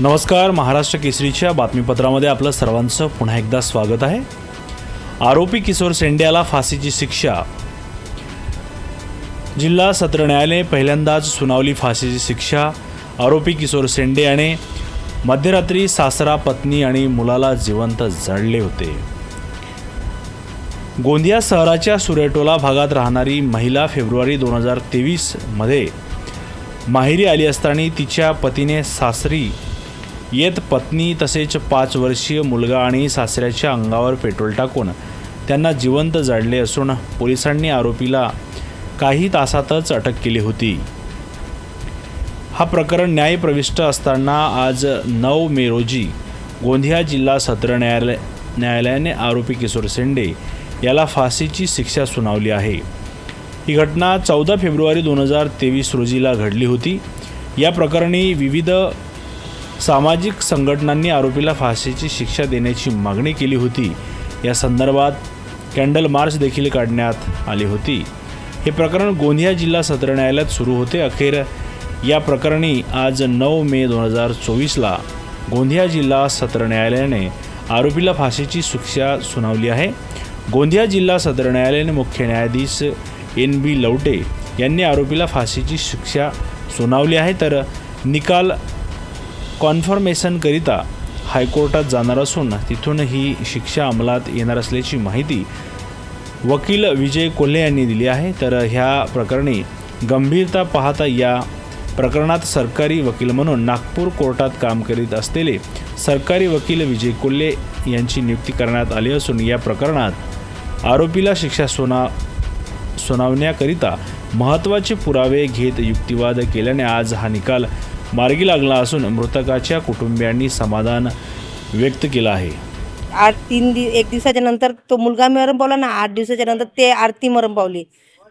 नमस्कार महाराष्ट्र केसरीच्या बातमीपत्रामध्ये आपलं सर्वांचं पुन्हा एकदा स्वागत आहे. आरोपी किशोर सेंड्याला फाशीची शिक्षा. जिल्हा सत्र न्यायालय पहिल्यांदाच सुनावली फाशीची शिक्षा. आरोपी किशोर सेंडे याने मध्यरात्री सासरा पत्नी आणि मुलाला जिवंत जळले होते. गोंदिया शहराच्या सूर्यटोला भागात राहणारी महिला फेब्रुवारी दोन हजार तेवीसमध्ये माहेरी आली असताना तिच्या पतीने सासरी येत पत्नी तसेच पाच वर्षीय मुलगा आणि सासऱ्याच्या अंगावर पेट्रोल टाकून त्यांना जिवंत जाळले असून पोलिसांनी आरोपीला काही तासातच अटक केली होती. हा प्रकरण न्यायप्रविष्ट असताना आज नऊ मे रोजी गोंदिया जिल्हा सत्र न्यायालय न्यायालयाने आरोपी किशोर शेंडे याला फाशीची शिक्षा सुनावली आहे. ही घटना चौदा फेब्रुवारी दोन हजार तेवीस रोजीला घडली होती. या प्रकरणी विविध सामाजिक संघटनांनी आरोपीला फाशीची शिक्षा देण्याची मागणी केली होती. या संदर्भात कॅन्डल मार्च देखील काढण्यात आली होती. हे प्रकरण गोंदिया जिल्हा सत्र न्यायालयात सुरू होते. अखेर या प्रकरणी आज नऊ मे दोन हजार चोवीसला गोंदिया जिल्हा सत्र न्यायालयाने आरोपीला फाशीची शिक्षा सुनावली आहे. गोंदिया जिल्हा सत्र न्यायालयाने मुख्य न्यायाधीश एन बी लवटे यांनी आरोपीला फाशीची शिक्षा सुनावली आहे. तर निकाल कॉन्फर्मेशनकरिता हायकोर्टात जाणार असून तिथून ही शिक्षा अंमलात येणार असल्याची माहिती वकील विजय कोल्हे यांनी दिली आहे. तर ह्या प्रकरणी गंभीरता पाहता या प्रकरणात सरकारी वकील म्हणून नागपूर कोर्टात काम करीत असलेले सरकारी वकील विजय कोल्हे यांची नियुक्ती करण्यात आली असून या प्रकरणात आरोपीला शिक्षा सुना सुनावण्याकरिता महत्त्वाचे पुरावे घेत युक्तिवाद केल्याने आज हा निकाल मार्गी लागला असून मृतकाच्या कुटुंबियांनी समाधान व्यक्त केलं आहे. आठ तीन दि एक दिवसाच्या नंतर तो मुलगा मरण पावला ना आठ दिवसाच्या नंतर ते आरती मरण पावली.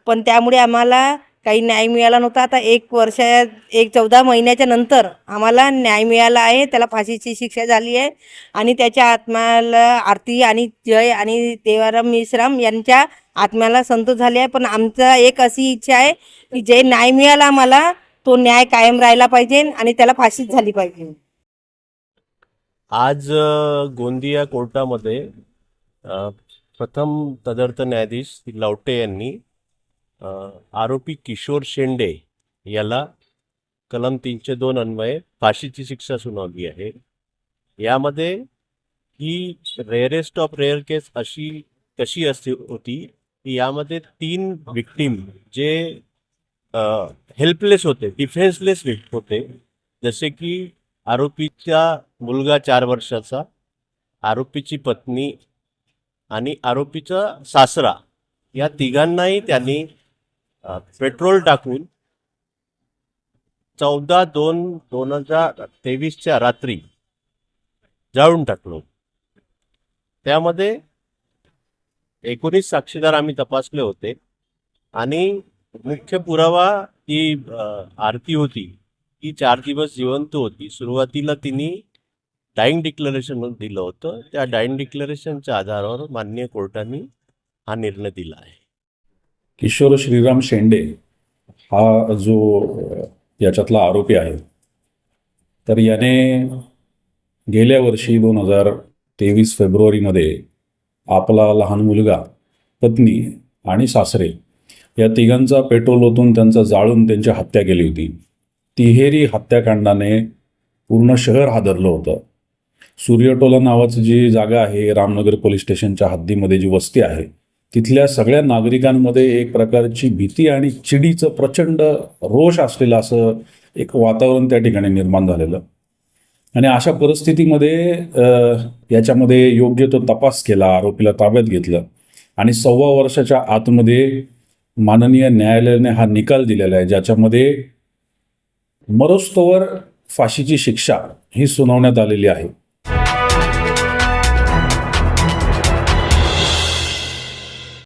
पण त्यामुळे आम्हाला काही न्याय मिळाला नव्हता. आता एक वर्षा एक चौदा महिन्याच्या नंतर आम्हाला न्याय मिळाला आहे. त्याला फाशीची शिक्षा झाली आहे आणि त्याच्या आत्म्याला आरती आणि जय आणि देवाराम मिश्राम यांच्या आत्म्याला संतोष झाले आहे. पण आमचा एक अशी इच्छा आहे की जे न्याय मिळाला आम्हाला तो न्याय कायम राहिला पाहिजे आणि त्याला फाशीच झाली पाहिजे. आज गोंदिया कोर्टामध्ये प्रथम तदर्थ न्यायाधीश श्री लवटे यांनी आरोपी किशोर शेंडे याला कलम तीनशे दोन अन्वये फाशीची शिक्षा सुनावली आहे. यामध्ये ही रेअरेस्ट ऑफ रेअर केस अशी कशी असती होती की यामध्ये तीन विक्टीम जे हेल्पलेस होते डिफेन्सलेस होते. जसे की आरोपीचा मुलगा चार वर्षाचा आरोपीची पत्नी आणि आरोपीचा सासरा या तिघांनाही त्यांनी पेट्रोल टाकून चौदा दोन दोन हजार तेवीसच्या रात्री जाळून टाकलो. त्यामध्ये एकोणीस साक्षीदार आम्ही तपासले होते आणि मुख्य पुरावा ती आरती होती. ती चार दिवस जिवंत होती. सुरुवातीला तिने डाईंग डिक्लरेशन दिलं होतं. त्या डाईंग डिक्लरेशनच्या आधारावर मान्य कोर्टाने हा निर्णय दिला आहे. किशोर श्रीराम शेंडे हा जो याच्यातला आरोपी आहे तर याने गेल्या वर्षी दोन हजार तेवीस फेब्रुवारीमध्ये आपला लहान मुलगा पत्नी आणि सासरे या तिघांचा पेट्रोल ओतून त्यांचा जाळून त्यांची हत्या केली होती. तिहेरी हत्याकांडाने पूर्ण शहर हादरलं होतं. सूर्यटोला नावाचं जी जागा आहे रामनगर पोलीस स्टेशनच्या हद्दीमध्ये जी वस्ती आहे तिथल्या सगळ्या नागरिकांमध्ये एक प्रकारची भीती आणि चिडीचं प्रचंड रोष असलेलं असं एक वातावरण त्या ठिकाणी निर्माण झालेलं. आणि अशा परिस्थितीमध्ये याच्यामध्ये योग्य तो तपास केला आरोपीला ताब्यात घेतलं. आणि सव्वा वर्षाच्या आतमध्ये माननीय न्यायालयाने हा निकाल दिलेला आहे ज्याच्यामध्ये मरोस्तोवर फाशीची शिक्षा ही सुनावण्यात आलेली आहे.